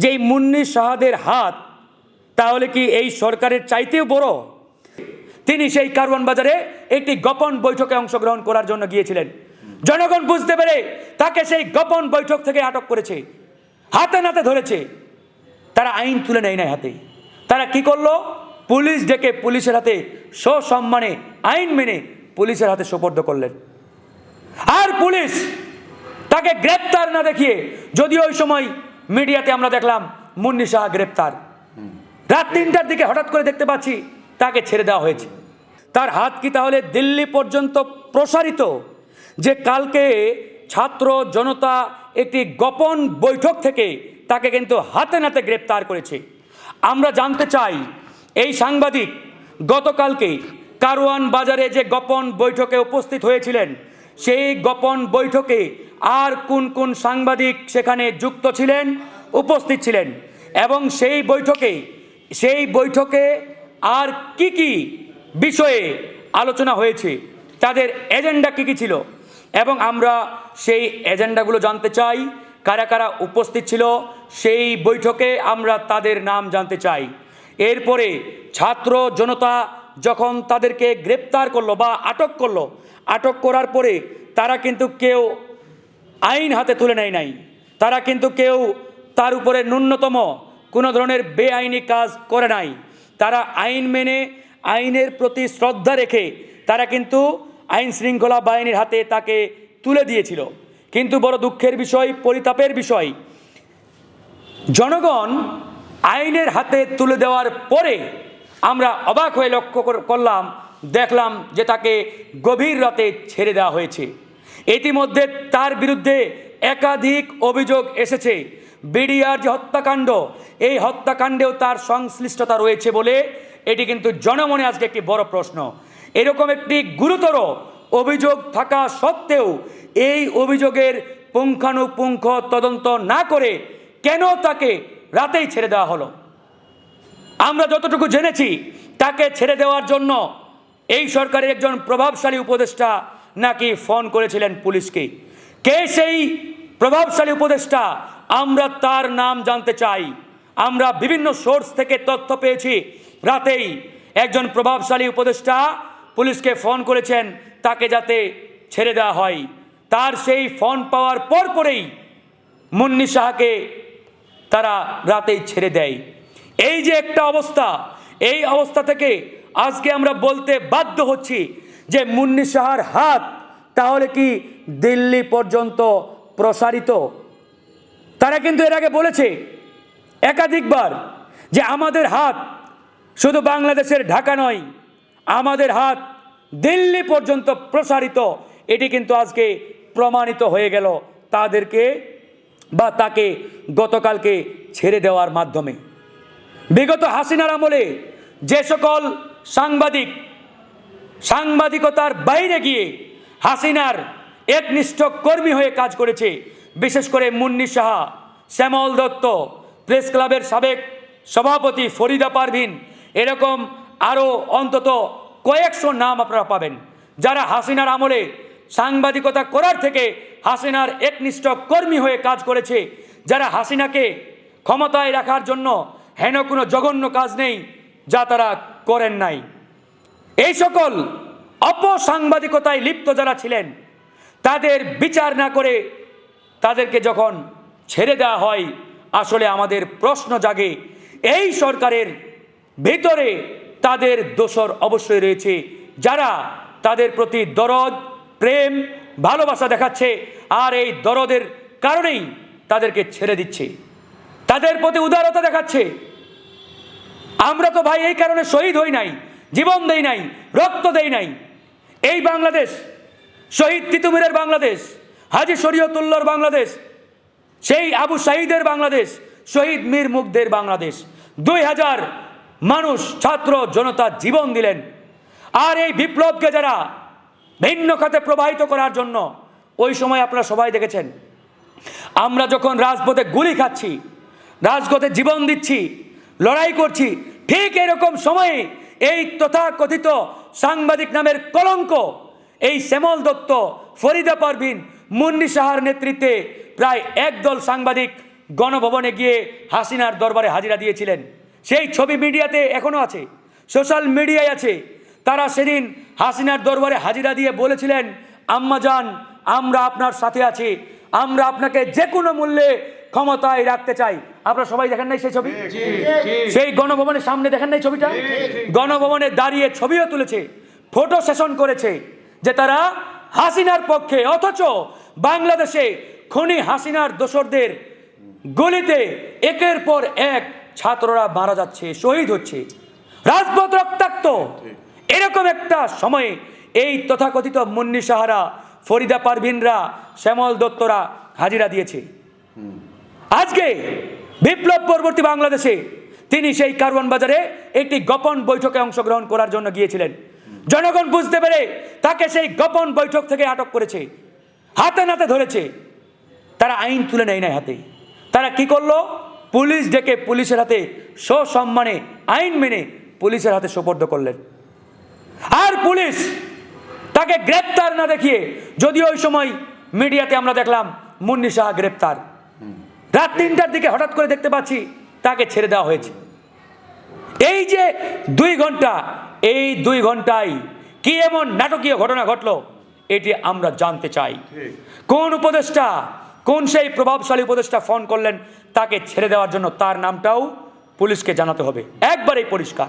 যে এই মুন্নি শাহাদের হাত, তাহলে কি এই সরকারের চাইতেও বড়? তিনি সেই কারওয়ান বাজারে একটি গোপন বৈঠকে অংশগ্রহণ করার জন্য গিয়েছিলেন। জনগণ বুঝতে পেরে তাকে সেই গোপন বৈঠক থেকে আটক করেছে, হাতে নাতে ধরেছে। তারা আইন তুলে নেয় নাই হাতে। তারা কি করল? পুলিশ ডেকে পুলিশের হাতে সসম্মানে আইন মেনে পুলিশের হাতে সোপর্দ করলেন। আর পুলিশ তাকে গ্রেপ্তার না দেখিয়ে, যদিও ওই সময় মিডিয়াতে আমরা দেখলাম মুন্নি সাহা গ্রেপ্তার। রাত তিনটার দিকে হঠাৎ করে দেখতে পাচ্ছি তাকে ছেড়ে দেওয়া হয়েছে। তার হাত কি তাহলে দিল্লি পর্যন্ত প্রসারিত? যে কালকে ছাত্র জনতা একটি গোপন বৈঠক থেকে তাকে কিন্তু হাতে নাতে গ্রেপ্তার করেছে। আমরা জানতে চাই, এই সাংবাদিক গতকালকে কারওয়ান বাজারে যে গোপন বৈঠকে উপস্থিত হয়েছিলেন সেই গোপন বৈঠকে আর কোন কোন সাংবাদিক সেখানে যুক্ত ছিলেন, উপস্থিত ছিলেন, এবং সেই বৈঠকে সেই বৈঠকে আর কি কি বিষয়ে আলোচনা হয়েছে, তাদের এজেন্ডা কী কী ছিল, এবং আমরা সেই এজেন্ডাগুলো জানতে চাই, কারা কারা উপস্থিত ছিল, সেই বৈঠকে আমরা তাদের নাম জানতে চাই। এরপরে ছাত্র জনতা যখন তাদেরকে গ্রেপ্তার করল বা আটক করল, আটক করার পরে তারা কিন্তু কেউ আইন হাতে তুলে নেয় নাই। তারা কিন্তু কেউ তার উপরে ন্যূনতম কোনো ধরনের বেআইনি কাজ করে নাই। তারা আইন মেনে, আইনের প্রতি শ্রদ্ধা রেখে তারা কিন্তু আইন শৃঙ্খলা বাহিনীর হাতে তাকে তুলে দিয়েছিল। কিন্তু বড় দুঃখের বিষয়, পরিতাপের বিষয়, জনগণ আইনের হাতে তুলে দেওয়ার পরে আমরা অবাক হয়ে লক্ষ্য করলাম, দেখলাম যে তাকে গভীর রাতে ছেড়ে দেওয়া হয়েছে। ইতিমধ্যে তার বিরুদ্ধে একাধিক অভিযোগ এসেছে। বিডিআর যে হত্যাকাণ্ড, এই হত্যাকাণ্ডেও তার সংশ্লিষ্টতা রয়েছে বলে এটি কিন্তু জনমনে আজকে একটি বড় প্রশ্ন। এরকম একটি গুরুতর অভিযোগ থাকা সত্ত্বেও এই অভিযোগের পুঙ্খানুপুঙ্খ তদন্ত না করে কেন তাকে রাতেই ছেড়ে দেওয়া হলো? আমরা যতটুকু জেনেছি, তাকে ছেড়ে দেওয়ার জন্য এই সরকারের একজন প্রভাবশালী উপদেষ্টা নাকি ফোন করেছিলেন পুলিশকে। কে সেই প্রভাবশালী উপদেষ্টা? আমরা তার নাম জানতে চাই। আমরা বিভিন্ন সোর্স থেকে তথ্য পেয়েছি। রাতেই একজন প্রভাবশালী উপদেষ্টা পুলিশকে ফোন করেছেন, তাকে যাতে ছেড়ে দেওয়া হয়। তার সেই ফোন পাওয়ার পর পরেই মুন্নি সাহাকে তারা রাতেই ছেড়ে দেয়। এই যে একটা অবস্থা, এই অবস্থা থেকে আজকে আমরা বলতে বাধ্য হচ্ছি যে মুন্নি সাহার হাত তাহলে কি দিল্লি পর্যন্ত প্রসারিত? তারা কিন্তু এর আগে বলেছে একাধিকবার যে আমাদের হাত শুধু বাংলাদেশের ঢাকা নয়, আমাদের হাত দিল্লি পর্যন্ত প্রসারিত। এটি কিন্তু আজকে প্রমাণিত হয়ে গেল তাদেরকে বা তাকে গতকালকে ছেড়ে দেওয়ার মাধ্যমে। বিগত হাসিনার আমলে যে সকল সাংবাদিক, সাংবাদিকতার বাইরে গিয়ে হাসিনার একনিষ্ঠ কর্মী হয়ে কাজ করেছে, বিশেষ করে মুন্নি সাহা, শ্যামল দত্ত, প্রেস ক্লাবের সাবেক সভাপতি ফরিদা পারভিন, এরকম আরও অন্তত কয়েকশো নাম আপনারা পাবেন, যারা হাসিনার আমলে সাংবাদিকতা করার থেকে হাসিনার একনিষ্ঠ কর্মী হয়ে কাজ করেছে, যারা হাসিনাকে ক্ষমতায় রাখার জন্য হেন কোনো জঘন্য কাজ নেই যা তারা করেন নাই। এই সকল অপসাংবাদিকতায় লিপ্ত যারা ছিলেন, তাদের বিচার না করে তাদেরকে যখন ছেড়ে দেওয়া হয়, আসলে আমাদের প্রশ্ন জাগে, এই সরকারের ভিতরে তাদের দোষর অবশ্যই রয়েছে। যারা তাদের প্রতি দরদ, প্রেম, ভালোবাসা দেখাচ্ছে, আর এই দরদের কারণেই তাদেরকে ছেড়ে দিচ্ছে। তাদের প্রতি উদারতা দেখাচ্ছে। আমরা তো ভাই এই কারণে শহীদ হই নাই, জীবন দেই নাই, রক্ত দেই নাই। এই বাংলাদেশ, শহীদ তিতুমিরের বাংলাদেশ, হাজি শরীয়তুল্লাহর বাংলাদেশ, সেই আবু শাহিদের বাংলাদেশ, শহীদ মীর মুগ্ধের বাংলাদেশ। দুই হাজার মানুষ, ছাত্র, জনতা জীবন দিলেন। আর এই বিপ্লবকে যারা ভিন্ন খাতে প্রবাহিত করার জন্য, ওই সময় আপনারা সবাই দেখেছেন। আমরা যখন রাজপথে গুলি খাচ্ছি রাজপথে জীবন দিচ্ছি, লড়াই করছি। ঠিক এরকম সময়ে এই তথাকথিত সাংবাদিক নামের কলঙ্ক, এই শ্যামল দত্ত, ফরিদা পারভিন, মুন্নি সাহার নেতৃত্বে প্রায় একদল সাংবাদিক গণভবনে গিয়ে হাসিনার দরবারে হাজিরা দিয়েছিলেন। সেই ছবি মিডিয়াতে এখনও আছে, সোশ্যাল মিডিয়ায় আছে। তারা সেদিন হাসিনার দরবারে হাজিরা দিয়ে বলেছিলেন, আম্মা যান আমরা আপনার সাথে আছি। আমরা আপনাকে যে কোনো মূল্যে ক্ষমতায় রাখতে চাই। আপনারা সবাই দেখেন নাই সেই ছবি? সেই গণভবনের সামনে দেখেন নাই ছবিটা? গণভবনে দাঁড়িয়ে ছবিও তুলেছে ফটো সেশন করেছে যে তারা হাসিনার পক্ষে অথচ বাংলাদেশে খনি হাসিনার দোসরদের গলিতে একের পর এক ছাত্ররা মারা যাচ্ছে শহীদ হচ্ছে। রাজপথ রক্তাক্ত। এরকম একটা সময়ে এই তথাকথিত মুন্নি সাহারা ফরিদা পারভিনরা শ্যামল দত্তরা হাজিরা দিয়েছে। আজকে বিপ্লব পরবর্তী বাংলাদেশে তিনি সেই কারওয়ান বাজারে একটি গোপন বৈঠকে অংশগ্রহণ করার জন্য গিয়েছিলেন। জনগণ বুঝতে পেরে তাকে সেই গোপন বৈঠক থেকে আটক করেছে, হাতে নাতে ধরেছে। তারা আইন তুলে নেয় নাই হাতে। তারা কি করল? পুলিশ ডেকে পুলিশের হাতে সসম্মানে আইন মেনে পুলিশের হাতে সোপর্দ করলেন। আর পুলিশ তাকে গ্রেপ্তার না দেখিয়ে, যদিও ওই সময় মিডিয়াতে আমরা দেখলাম মুন্নি সাহা গ্রেপ্তার। রাত তিনটার দিকে হঠাৎ করে দেখতে পাচ্ছি তাকে ছেড়ে দেওয়া হয়েছে। এই যে দুই ঘণ্টা এই দুই ঘন্টায় কি এমন নাটকীয় ঘটনা ঘটলো এটি আমরা জানতে চাই। কোন উপদেষ্টা কোন সেই প্রভাবশালী উপদেষ্টা ফোন করলেন তাকে ছেড়ে দেওয়ার জন্য? তার নামটাও পুলিশকে জানাতে হবে। একবারেই পরিষ্কার।